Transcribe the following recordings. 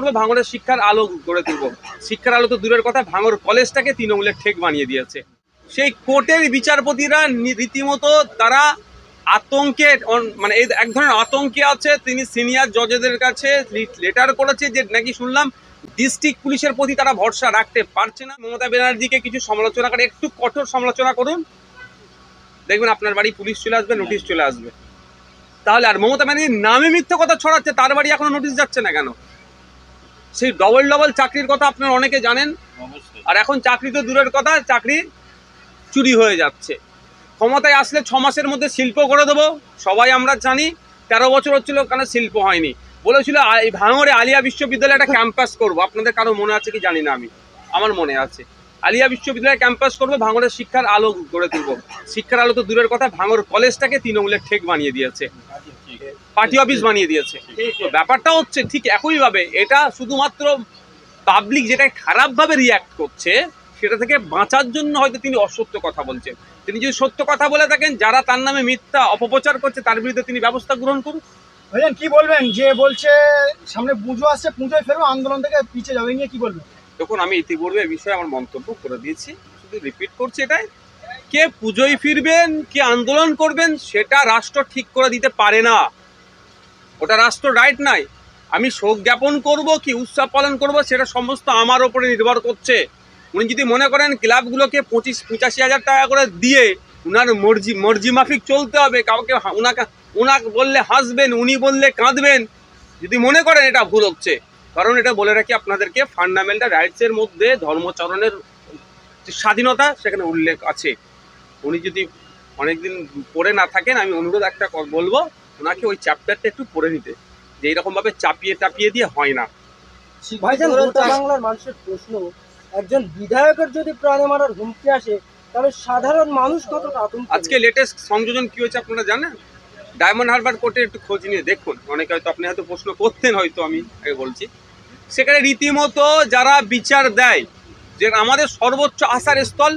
করব ভাঙড়ের শিক্ষার আলো গড়ে তুলবো। শিক্ষার আলো তো দূরের কথা ভাঙড় কলেজটাকে তৃণমূলের ঠেক বানিয়ে দিয়েছে। সেই কোর্টের বিচারপতিরা রীতিমতো তারা আতঙ্কে মানে এই এক ধরনের আতঙ্কে আছে। তিনি সিনিয়র জজেদের কাছে লেটার করেছে যে নাকি শুনলাম ডিস্ট্রিক্ট পুলিশের প্রতি তারা ভরসা রাখতে পারছে না। মমতা ব্যানার্জিকে কিছু সমালোচনা করে, একটু কঠোর সমালোচনা করুন। দেখবেন আপনার বাড়ি পুলিশ চলে আসবে নোটিশ চলে আসবে। তাহলে আর মমতা ব্যানার্জির নামে মিথ্যে কথা ছড়াচ্ছে, তার বাড়ি এখনও নোটিশ যাচ্ছে না কেন? সেই ডবল ডবল চাকরির কথা আপনারা অনেকে জানেন। আর এখন চাকরি তো দূরের কথা চাকরি চুরি হয়ে যাচ্ছে। ক্ষমতায় আসলে ছ মাসের মধ্যে শিল্প করে দেবো সবাই আমরা জানি তেরো বছর হচ্ছিল কেন শিল্প হয়নি। বলেছিল ভাঙরে ভাঙড়ে আলিয়া বিশ্ববিদ্যালয়ে একটা ক্যাম্পাস করব। আপনাদের কারও মনে আছে কি? জানি না আমি। আমার মনে আছে। আলিয়া বিশ্ববিদ্যালয় ক্যাম্পাস করব ভাঙড়ের শিক্ষার আলো গড়ে তুলবো। শিক্ষার আলো তো দূরের কথা ভাঙড় কলেজটাকে তৃণমূলের ঠেক বানিয়ে দিয়েছে। পার্টি অফিস বানিয়ে দিয়েছে। ব্যাপারটা হচ্ছে ঠিক একইভাবে, এটা শুধুমাত্র পাবলিক যেটা খারাপভাবে রিয়াক্ট করছে, সেটা থেকে বাঁচার জন্য হয়তো তিনি অসত্য কথা বলছেন। তিনি যদি সত্য কথা বলে থাকেন, যারা তার নামে মিথ্যা অপপ্রচার করছে, তার বিরুদ্ধে তিনি ব্যবস্থা গ্রহণ করুন। ভাইজান, কি বলবেন? যে বলছে, সামনে পুজো আসছে, পুজোয় ফেরো, আন্দোলন থেকে পিছিয়ে যাবে নিয়ে কি বলবেন? দেখুন, আমি ইতিপূর্বে বিষয়ে আমার মন্তব্য করে দিয়েছি। শুধু রিপিট করছি এটাই। কে পুজোয় ফিরবেন, কে আন্দোলন করবেন, সেটা রাষ্ট্র ঠিক করে দিতে পারে না। ওটা রাষ্ট্র রাইট নাই। আমি শোক জ্ঞাপন করব, কি উৎসব পালন করব, সেটা সমস্ত আমার ওপরে নির্ভর করছে। উনি যদি মনে করেন ক্লাবগুলোকে পঁচিশ, পঁচাশি হাজার টাকা করে দিয়ে উনার মর্জি মর্জি মাফিক চলতে হবে, কাউকে উনাকে উনাকে বললে হাসবেন, উনি বললে কাঁদবেন, যদি মনে করেন এটা ভুল হচ্ছে। কারণ এটা বলে রাখি আপনাদেরকে ফান্ডামেন্টাল রাইটসের মধ্যে ধর্মচরণের স্বাধীনতা সেখানে উল্লেখ আছে। উনি যদি অনেকদিন পড়ে না থাকেন আমি অনুরোধ একটা বলব ওনাকে ওই চ্যাপ্টারটা একটু পড়ে নিতে যে এইরকমভাবে চাপিয়ে টাপিয়ে দিয়ে হয় না। বাংলার মানুষের প্রশ্ন একজন বিধায়কের যদি প্রাণে মারার হুমকি আসে তাহলে সাধারণ মানুষ কতটা আজকে লেটেস্ট সংযোজন কি হয়েছে আপনারা জানেন? ডায়মন্ড হারবার কোর্টে একটু খোঁজ নিয়ে দেখুন। অনেকে হয়তো আপনি হয়তো প্রশ্ন করতেন হয়তো আমি আগে বলছি। সেখানে রীতিমতো যারা বিচার দেয়, যে আমাদের সর্বোচ্চ আসার স্থল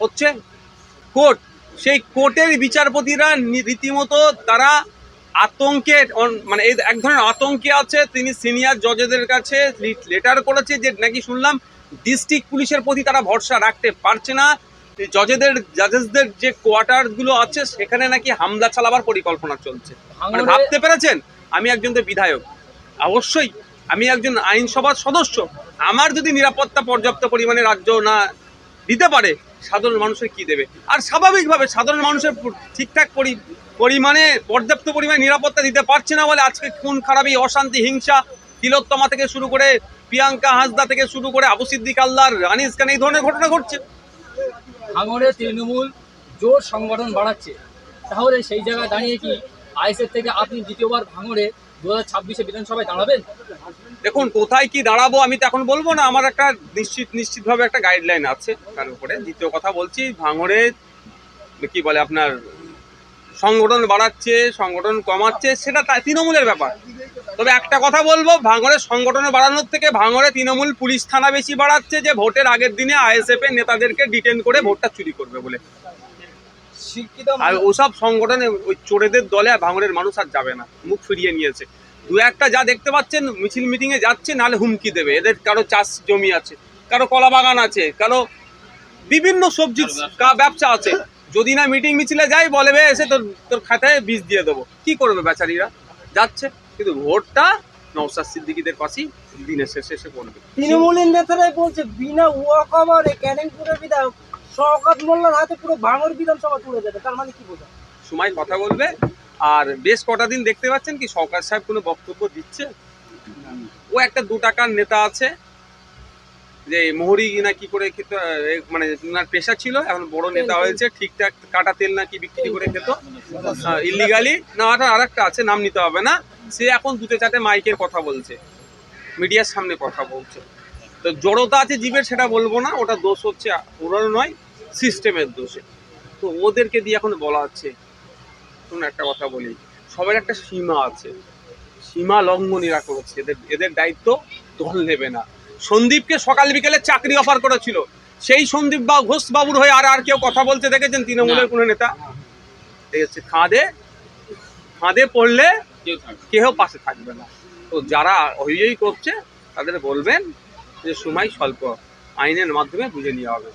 হচ্ছে কোর্ট। সেই কোর্টের বিচারপতিরা রীতিমতো তারা আতঙ্কে মানে এই এক ধরনের আতঙ্কে আছে। তিনি সিনিয়র জজেদের কাছে লেটার করেছে যে, নাকি শুনলাম ডিস্ট্রিক্ট পুলিশের প্রতি তারা ভরসা রাখতে পারছে না। জজেদের জাজেসদের যে কোয়ার্টারগুলো আছে সেখানে নাকি হামলা চালাবার পরিকল্পনা চলছে। মানে ভাবতে পেরেছেন? আমি একজন তো বিধায়ক। অবশ্যই আমি একজন আইনসভার সদস্য। আমার যদি নিরাপত্তা পর্যাপ্ত পরিমাণে রাজ্য না দিতে পারে সাধারণ মানুষের কি দেবে? আর স্বাভাবিকভাবে সাধারণ মানুষের ঠিকঠাক পরি- পরিমাণে পর্যাপ্ত পরিমাণে নিরাপত্তা দিতে পারছে না বলে আজকে খুন খারাপি অশান্তি হিংসা তিলোত্তমা থেকে শুরু করে প্রিয়াঙ্কা হাসদা থেকে শুরু করে আবু সিদ্দিক আল্লাহ রানিস খান এই ধরনের ঘটনা ঘটছে। ভাঙড়ে তৃণমূল জোর সংগঠন বাড়াচ্ছে। তাহলে সেই জায়গায় দাঁড়িয়ে কি আইএসএফ থেকে আপনি দ্বিতীয়বার ভাঙড়ে দু হাজার ছাব্বিশে বিধানসভায় দাঁড়াবেন? দেখুন, কোথায় কি দাঁড়াবো আমি তো এখন বলব না। আমার একটা নিশ্চিত, নিশ্চিতভাবে একটা গাইডলাইন আছে তার উপরে। দ্বিতীয় কথা বলছি, ভাঙড়ে কি বলে আপনার সংগঠন বাড়াচ্ছে, সংগঠন কমাচ্ছে, সেটা তৃণমূলের ব্যাপার। তবে একটা কথা বলব ভাঙড়ের সংগঠন বাড়ানোর থেকে ভাঙড়ে তৃণমূল পুলিশ থানা বেশি বাড়াচ্ছে যে ভোটের আগের দিনে আইএসএফ এর নেতাদেরকে ডিটেন করে ভোটটা চুরি করবে বলে। শিক্ষিত আর ওসব সংগঠনে ওই চোরেদের দলে আর ভাঙড়ের মানুষ আর যাবে না মুখ ফিরিয়ে নিয়েছে। দু একটা যা দেখতে পাচ্ছেন মিছিল মিটিংয়ে যাচ্ছে নাহলে হুমকি দেবে। এদের কারও চাষ জমি আছে কারও কলা বাগান আছে কারও বিভিন্ন সবজির ব্যবসা আছে। যদি না মিটিং মিছিলে যাই বলে এসে তোর তোর খাতায় বীজ দিয়ে দেবো। কি করবে বেচারিরা? যাচ্ছে। কিন্তু ভোটটা নওসাদ সিদ্দিকিদের পাশেই দিনের শেষে এসে পড়বে তৃণমূলের নেতারাই বলছে বিনা ওয়াক ওভারে ক্যানিংপুরের বিধায়ক শওকত মোল্লার হাতে পুরো ভাঙর বিধানসভা তুলে যাবে তার মানে কি বোঝা? সময় কথা বলবে। আর বেশ কটা দিন দেখতে পাচ্ছেন কি সরকার সাহেব কোনো বক্তব্য দিচ্ছে? ও একটা দু টাকার নেতা আছে যে মোহরি না কি করে খেত মানে ওনার পেশা ছিল এখন বড় নেতা হয়েছে ঠিকঠাক কাটা তেল না কি বিক্রি করে খেত। ইলিগালি না ওটা আর একটা আছে নাম নিতে হবে না। সে এখন দুটো চারটে মাইকের কথা বলছে। মিডিয়ার সামনে কথা বলছে। তো জড়তা আছে জীবের সেটা বলব না ওটা দোষ হচ্ছে ওরাও নয় সিস্টেমের দোষে। তো ওদেরকে দিয়ে এখন বলা হচ্ছে। শুনুন একটা কথা বলি। সবার একটা সীমা আছে। সীমা লঙ্ঘনীরা করেছে। এদের এদের দায়িত্ব দল নেবে না। সন্দীপকে সকাল বিকেলে চাকরি অফার করেছিল। সেই সন্দীপ বা ঘোষ বাবুর হয়ে আর আর কেউ কথা বলতে দেখেছেন তৃণমূলের কোনো নেতা? ঠিক আছে খাঁদে খাঁদে পড়লে কেউ পাশে থাকবে না। তো তো যারা অভিযোগ করছে তাদের বলবেন যে সময় স্বল্প আইনের মাধ্যমে বুঝে নেওয়া হবে।